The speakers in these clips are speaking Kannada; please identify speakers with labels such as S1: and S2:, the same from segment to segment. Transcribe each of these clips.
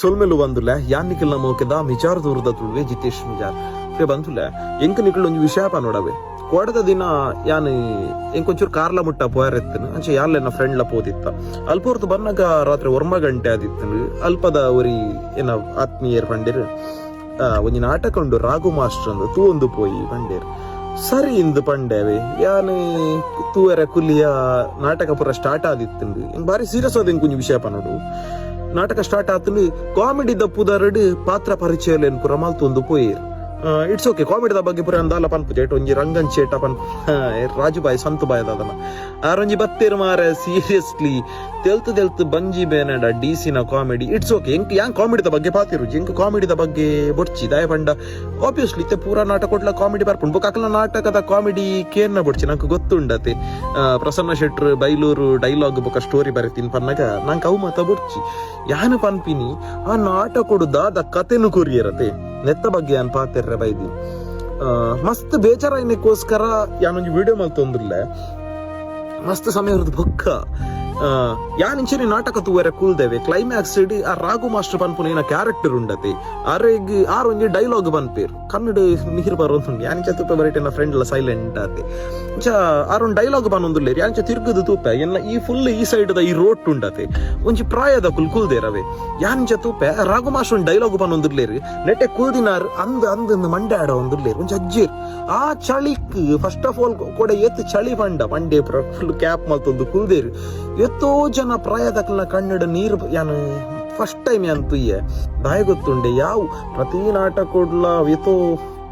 S1: ಸೊಲ್ಮೆಲು ಬಂದುಲೆ ಯಾನ್ ನಿಖಿಲ್ ನಮೋಕೆದ ಮಿಜಾರ್ ದೂರದ ತುಳುವೆ ಜಿತೇಶ್ ಮಿಜಾರ್. ಫೆ ಬಂದುಲೆ, ಎಂಕ ನಿಖಿಲ್ ಒಂಜಿ ವಿಷಯ ಪನೋಡವೆ ಕೊಡದ ದಿನ ಯಾನ್ ಎಂಕೊಂಚೂರು ಕಾರ್ಲ ಮುಟ್ಟ ಪೋಯರೆತ್ತನು, ಅಂಚೆ ಯಾರ್ಲೆನ ಫ್ರೆಂಡ್ಲ ಪೋದಿತ್ತ. ಅಲ್ಪ ಹೊರತು ಬನ್ನಗ ರಾತ್ರಿ ಒರ್ಮ ಗಂಟೆ ಆದಿತ್ತು ಅಲ್ಪದ ಒರಿ ಏನ ಆತ್ಮೀಯರ್ ಪಂಡಿರ್ ಒಂಜಿ ನಾಟಕ ಉಂಡು, ರಾಘು ಮಾಸ್ಟರ್ ಅಂದು, ತೂ ಪೋಯಿ ಪಂಡೇರ್. ಸರಿ ಇಂದು ಪಂಡೇವೆ ಯಾನ್ ತೂವೆರೆ ಕುಲಿಯ ನಾಟಕ ಪೂರ ಸ್ಟಾರ್ಟ್ ಆದಿತ್ತು ಭಾರಿ ಬಾರಿ ಸೀರಿಯಸ್ ಆದ ಎಂಕೊಂಜಿ ವಿಷಯ ಪನೋಡು ನಾಟಕ ಸ್ಟಾರ್ಟ್ ಆತಂದು ಕಾಮಿಡಿ ದಪ್ಪುದಾರಡ್ ಪಾತ್ರ ಪರಿಚಯ ಪುರ ಮಲ್ತೊಂದು ಪೋಯಿರ್ ಇಟ್ಸ್ ಓಕೆ ಕಾಮಿಡಿದ ಬಗ್ಗೆ ಪುರ ಅಂದಾಲ ಪನ್ಪುಜೆ ಇಟ್ ಒಂಜಿ ರಂಗನ್ ಚೇಟ ಪನ್. ರಾಜುಬಾಯಿ ಸಂತು ಬಾಯ್ ಅದನ್ನ ಆರೊಂಜಿ ಬತ್ತೇರ್ ಮಾರ ಸೀರಿಯಸ್ಲಿ ತೆಲ್ತು ತೆಲ್ತು ಬಂಜಿ ಬೇನಡ ಡಿಸಿನ ಕಾಮಿಡಿ ಇಟ್ಸ್ ಓಕೆ ಎಂಕ್ ಯಾಂಗ್ ಕಾಮಿಡಿದ ಬಗ್ಗೆ ಪಾತಿರು? ಎಂಕ್ ಕಾಮಿಡಿದ ಬಗ್ಗೆ ಬೊಡ್ಚಿ ದಾಯ ಪಂಡ ಆಬ್ವಿಯಸ್ಲಿ ಇತ್ತೆ ಪೂರ ನಾಟಕ ಕೊಟ್ಲ ಕಾಮಿಡಿ ಬರ್ಪುಂಡು ಬೊಕ್ಕ ಅಕಲ್ನ ನಾಟಕದ ಕಾಮಿಡಿ ಕೇರ್ನ ಬೊಡ್ಚಿ ನಂಗೆ ಗೊತ್ತುಂಡತೆ. ಪ್ರಸನ್ನ ಶೆಟ್ರ್, ಬೈಲೂರು ಡೈಲಾಗ್ ಬೊಕ ಸ್ಟೋರಿ ಬರೀತೀನಿ ಪನ್ನಗ. ನಂಗೆ ಅವು ಮತ ಬೊಡ್ಚಿ. ಯಾನು ಪನ್ಪಿನಿ? ಆ ನಾಟಕೊಡು ದಾದ ಕತೆನು ಕೊರಿಯರತೆ. ನೆತ್ತ ಬಗ್ಗೆ ಯಾನ್ ಪಾತೆರ್ರೆ ಬೈದಿ ಮಸ್ತ್ ಬೇಜಾರೈನಕ್ಕೋಸ್ಕರ ಯಾನೊಂದು ವಿಡಿಯೋ ಮಲ್ತೊಂದಿಲ್ಲ ಮಸ್ತ್ ಸಮಯ ಇರೋದು ಬೊಕ್ಕ నాటక ನಾಟಕ ತೂವರೆ ಕೂಲ್ದೇವೆ. ಕ್ಲೈಮ್ಯಾಕ್ಸ್ ಇಡಿ ಆ ರಾಘು ಮಾಸ್ಟರ್ ಪನ್ಪುನ ಏನ ಕ್ಯಾರೆಕ್ಟರ್ ಉಂಡತೆ. ಅರೆಗ್ ಆರ್ ಒಂಜಿ ಡೈಲಾಗ್ ಬನ್ಪೇರು ಕನ್ನಡ ನೀರ್ ಬರೋದು ಯಾನ್ ಇಂಚ ತೂಪೆ ಬರೀಟ್ ಎನ್ನ ಫ್ರೆಂಡ್ ಎಲ್ಲ ಸೈಲೆಂಟ್ ಆತೆ. ಆರ್ ಒಂದ್ ಡೈಲಾಗ್ ಬನ್ನೊಂದುಲ್ಲೇರಿ ఎన్న ఈ ತಿರ್ಗದು ತೂಪೆ ಎನ್ನ ಈ ಫುಲ್ ಈ ಸೈಡ್ ದ ಈ ರೋಟ್ ಉಂಡತೆ. ಒಂಜಿ ಪ್ರಾಯದ ಕುಲ್ ಕುಲ್ದೇರವೆ. ಯಾನ್ ಇಂಚ ತೂಪೆ ರಾಘು ಮಾಸ್ಟರ್ ಒಂದ್ ಡೈಲಾಗ್ ಬನ್ನೊಂದುಲ್ಲೇರಿ ನೆಟ್ಟೆ ಕೂದಿನಾರ್ ಅಂದ್ ಅಂದ್ ಮಂಡೆ ಆಡ ಒಂದುಲ್ಲೇರಿ. ಒಂಜಿ ಅಜ್ಜಿರ್. ಆ ಚಳಿಕ್ ಫಸ್ಟ್ ಆಫ್ ಆಲ್ ಕೂಡ ಎತ್ತು ಚಳಿ ಬಂಡ. ಮಂಡೆ ಫುಲ್ ಕ್ಯಾಪ್ ಮಲ್ತೊಂದು ಕುಲ್ದೇರಿ. ಎತ್ತೋ ಜನ ಪ್ರಾಯದಕ್ಲ ಕನ್ನಡ ನೀರು ಯಾನು ಫಸ್ಟ್ ಟೈಮ್ ಯಾನ್ ತುಯ್ಯ ದಾಯ ಗೊತ್ತುಂಡೆ ಯಾವ ಪ್ರತಿ ನಾಟಕೊಡ್ಲ ವಿತೋ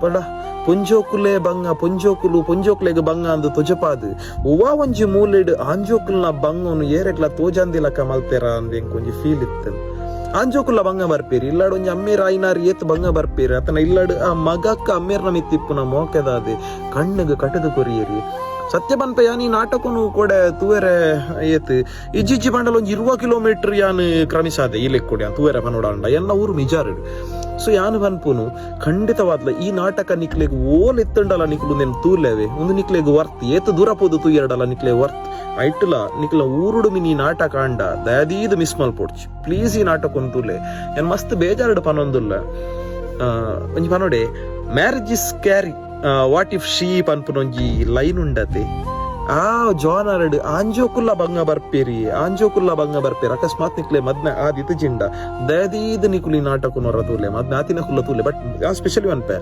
S1: ಪಡ, ಪುಂಜೋಕುಲೆ ಬಂಗ ಪುಂಜೋಕುಲು, ಪುಂಜೋಕ್ಲೆಗ್ ಬಂಗ ಅಂದು ತುಜಪಾದ್. ಒವಾ ಒಂಜಿ ಮೂಲೆಡ್ ಆಂಜೋಕುಲ್ನ ಬಂಗನು ಏರೆಗ್ಲ ತೋಜಂದಿಲಕ ಮಲ್ತೆರ ಅಂದ್ ಎಂಕೊಂಜಿ ಫೀಲ್ ಇತ್ತು. ಆಂಜೋಕುಲ್ಲ ಬಂಗ ಬರ್ಪೇರಿ, ಇಲ್ಲಾಡು ಒಂಜಿ ಅಮ್ಮೇರ್ ಐನಾರ್ ಏತ್ ಬಂಗ ಬರ್ಪೇರಿ, ಅತನ ಇಲ್ಲಾಡು ಆ ಮಗಕ್ಕ ಅಮ್ಮೇರ್ನ ಮಿತ್ತಿಪ್ಪುನ ಮೋಕೆದಾದೆ, ಕಣ್ಣಿಗೆ ಕಟದು ಕೊರಿಯರಿ. ಸತ್ಯ ಯಾನ್ ಈ ನಾಟಕನು ಕೂಡ ತೂವೆರೆ ಏತ್, ಇಜ್ಜಿಜ್ಜಿ ಬಂಡಲ್ ಒಂಜಿ ಇರುವ ಕಿಲೋಮೀಟರ್ ಯಾನ್ ಕ್ರಮಿಸಾದೆ ಈ ಕೂಡ ಯಾನ್ ತೂವೆರೆ ಪನೋಡಾಂಡ ಎಲ್ಲ ಊರು ನಿಜಾರಡು ಸೊ ಯಾನು ಬನ್ಪುನು ಖಂಡಿತವಾದ್ಲ ಈ ನಾಟಕ ನಿಕ್ಲೆಗ್ ಓಲ್ ಎತ್ತಂಡಲ ನಿಕ್ಲು ನೆನ್ ತೂರ್ಲೇವೆ ಒಂದು ನಿಕ್ಲೆಗ್ ವರ್ತ್, ಏತ್ ದೂರ ಪೋದು ತೂಯರಡಲ ನಿಕ್ಲೆ ವರ್ತ್. ಐಟ್ಲ ನಿಕ್ಲ ಊರುಡು ಮಿನಿ ನಾಟಕ ಕಾಂಡ ದಯದೀದ್ ಮಿಸ್ ಮಲ್ಪೊಡ್ಚ್ ಪ್ಲೀಸ್ ಈ ನಾಟಕ ಒಂತೂಲೆ ಏನ್ ಮಸ್ತ್ ಬೇಜಾರಡು ಪನೊಂದುಲ್ಲ ಆ, ಒಂಜಿ ಪನೋಡೆ marriage is carry what if she ಪನ್ಪುನೊಂಜಿ line ಉಂಡತೆ. ಆ ಜಾನರ್ಡ್ ಆಂಜೋಕುಲ್ಲ ಬಂಗ ಬರ್ಪೇರಿ ಆಂಜೋಕುಲ್ಲ ಬಂಗ ಬರ್ಪೇರಿ. ಅಕಸ್ಮಾತ್ ನಿಕ್ಲೆ ಮದ್ನ ಆದಿತ್ ಜಿಂಡ. ದಯದೀದ್ ನಿಕುಲಿ ನಾಟಕ ನೊರ ತೂಲೆ ಮದ್ನ ಆತಿನ ಕುಲ್ಲ ತೂಲೆ ಬಟ್ ಸ್ಪೆಷಲಿ ಅನ್ಪೆ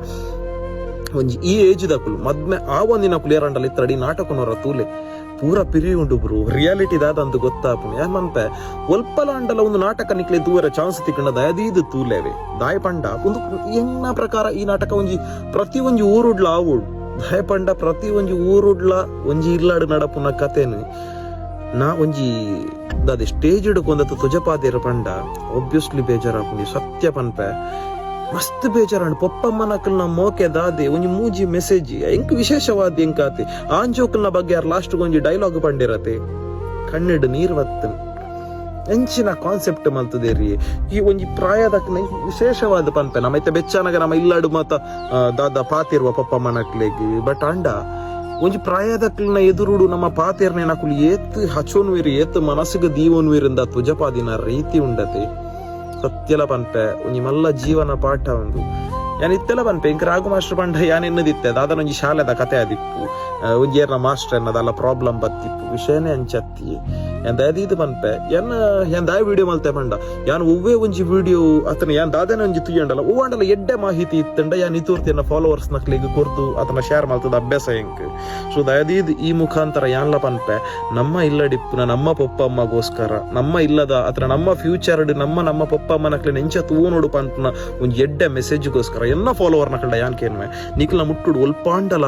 S1: ಒಂಜಿ ಈ ಏಜ್ ದಕುಲು ಮದ್ಮೆ ಆ ಒಂದಿನ ಕುಲಿಯರಂಡಲ್ಲಿ ಇತ್ತಡಿ ನಾಟಕ ನೊರ ತೂಲೆ ಪೂರ ಪಿರಿ ಉಂಡು ಬ್ರು. ರಿಯಾಲಿಟಿ ದಾದ ಅಂತ ಗೊತ್ತಾಪುನು ಯಾನ್ ಮನ್ಪೆ ಒಲ್ಪಲ ಅಂಡಲ ಒಂದು ನಾಟಕ ನಿಕ್ಲೆ ದೂರ ಚಾನ್ಸ್ ತಿಕ್ಕಂಡ ದಯದೀದು ತೂಲೆವೆ. ದಾಯ ಪಂಡ ಒಂದು ಎನ್ನ ಪ್ರಕಾರ ಈ ನಾಟಕ ಒಂಜಿ ಪ್ರತಿ ಒಂಜಿ ಊರುಡ್ಲ ಆವುಡು. ದಾಯ ಪಂಡ ಪ್ರತಿ ಒಂಜಿ ಊರುಡ್ಲ ಒಂಜಿ ಇಲ್ಲಾಡು ನಡಪುನ ಕತೆನು. ನಾ ಒಂಜಿ ದಾದೆ ಸ್ಟೇಜ್ ಕೊಂದತ ತುಜಪಾದೇರ ಪಂಡ. ಒಬ್ವಿಯಸ್ಲಿ ಬೇಜಾರಾಪುಂಡಿ ಸತ್ಯ ಪನ್ಪೆ. ಮಸ್ತ್ ಬೇಜಾರಂಡ್ ಪೊಪ್ಪಮ್ಮನಕಲ್ನ ಮೋಕೆ ದಾದೆ ಒಂಜಿ ಮೂಜಿ ಮೆಸೇಜ್, ಎಂಕ್ ವಿಶೇಷವಾದ ಎಂಕಾತೆ ಆಂಜೋಕಲ್ನ ಬಗ್ಗೆ ಯಾರು ಲಾಸ್ಟ್ ಒಂಜಿ ಡೈಲಾಗ್ ಪಂಡಿರತೆ. ಕಣ್ಣಿಡ್ ನೀರ್ ವತ್ತನ್ ಎಂಚಿನ ಕಾನ್ಸೆಪ್ಟ್ ಮಲ್ತದೇರಿ. ಈ ಒಂಜಿ ಪ್ರಾಯದಕ್ನ ವಿಶೇಷವಾದ ಪಂಪೆ ನಮ್ಮ ಐತೆ ಬೆಚ್ಚನಗ ನಮ್ಮ ಇಲ್ಲಾಡು ಮಾತ ದಾದ ಪಾತಿರುವ ಪಪ್ಪ ಮನಕ್ಲೆಗ್ ಬಟ್ ಅಂಡ, ಒಂಜಿ ಪ್ರಾಯದಕ್ಲನ ಎದುರುಡು ನಮ್ಮ ಪಾತೇರ್ನೆ ನಕುಲು ಏತ್ ಹಚೋನ್ವಿರಿ, ಏತ್ ಮನಸ್ಸಿಗೆ ದೀವೋನ್ವಿರಿಂದ ತುಜಪಾದಿನ ರೀತಿ ಉಂಡತೆ. ಸತ್ಯಲ ಪನ್ಪೆ ಒಂಜಿ ಮಲ್ಲ ಜೀವನ ಪಾಠ ಒಂದು. ಯಾನ್ ಇತ್ತೆಲ ಪನ್ಪೆ ರಾಘು ಮಾಸ್ಟರ್ ಪಂಡ ಯಾನ್ ಎನ್ನದಿತ್ತೆ ದಾದನ ಒಂಜಿ ಶಾಲೆದ ಕತೆ ಆದಿಪ್ಪು ಒಂಜಿ ಏರ್ನ ಮಾಸ್ಟರ್ ಎನ್ನದಲ್ಲ ಪ್ರಾಬ್ಲಮ್ ಬತ್ತಿಪ್ಪು ವಿಷಯನೇ ಅಂಚತ್ತಿ ಎಂದ ಅದಿ ಪನ್ಪೆ ಎನ್ನ ದಾಯ ವಿಡಿಯೋ ಮಲ್ತೆ ಪಂಡ ಯಾನ್ ಒವ್ವೇ ಒಂಜಿ ವಿಡಿಯೋ ಅತನ ಯಾನ್ ದಾದನ ಒಂಜಿ ತುಯ್ಯಂಡಲ್ಲ ಓವಾಂಡಲ್ಲ ಎಡ್ಡೆ ಮಾಹಿತಿ ಇತ್ತಂಡ ಯಾನ್ ಇತೂರ್ತಿಯನ್ನ ಫಾಲೋವರ್ಸ್ ನಕ್ಲಿಗೆ ಕೊರ್ದು ಅತನ ಶೇರ್ ಮಲ್ತದ ಅಭ್ಯಾಸ ಎಂಕ್ ಸೊ ದಯದೀದ್ ಈ ಮುಖಾಂತರ ಯಾನ್ಲ ಪನ್ಪೆ ನಮ್ಮ ಇಲ್ಲಡಿಪ್ಪುನ ನಮ್ಮ ಪಪ್ಪ ಅಮ್ಮಗೋಸ್ಕರ ನಮ್ಮ ಇಲ್ಲದ ಅತ್ರ ನಮ್ಮ ಫ್ಯೂಚರ್ ನಮ್ಮ ನಮ್ಮ ಪೊಪ್ಪಮ್ಮ ನಕ್ಲೆ ನೆಂಚ ತೂನೋಡು ಪನ್ಪುನ ಒಂದು ಎಡ್ಡೆ ಮೆಸೇಜ್ಗೋಸ್ಕರ ಎನ್ನ ಫಾಲೋವರ್ ನಕಲ್ಡ ಯಾನ್ ಕೇನ್ವೆ ನಿಕ್ಲ ಮುಟ್ಟುಡು ಒಲ್ಪಾಂಡಲ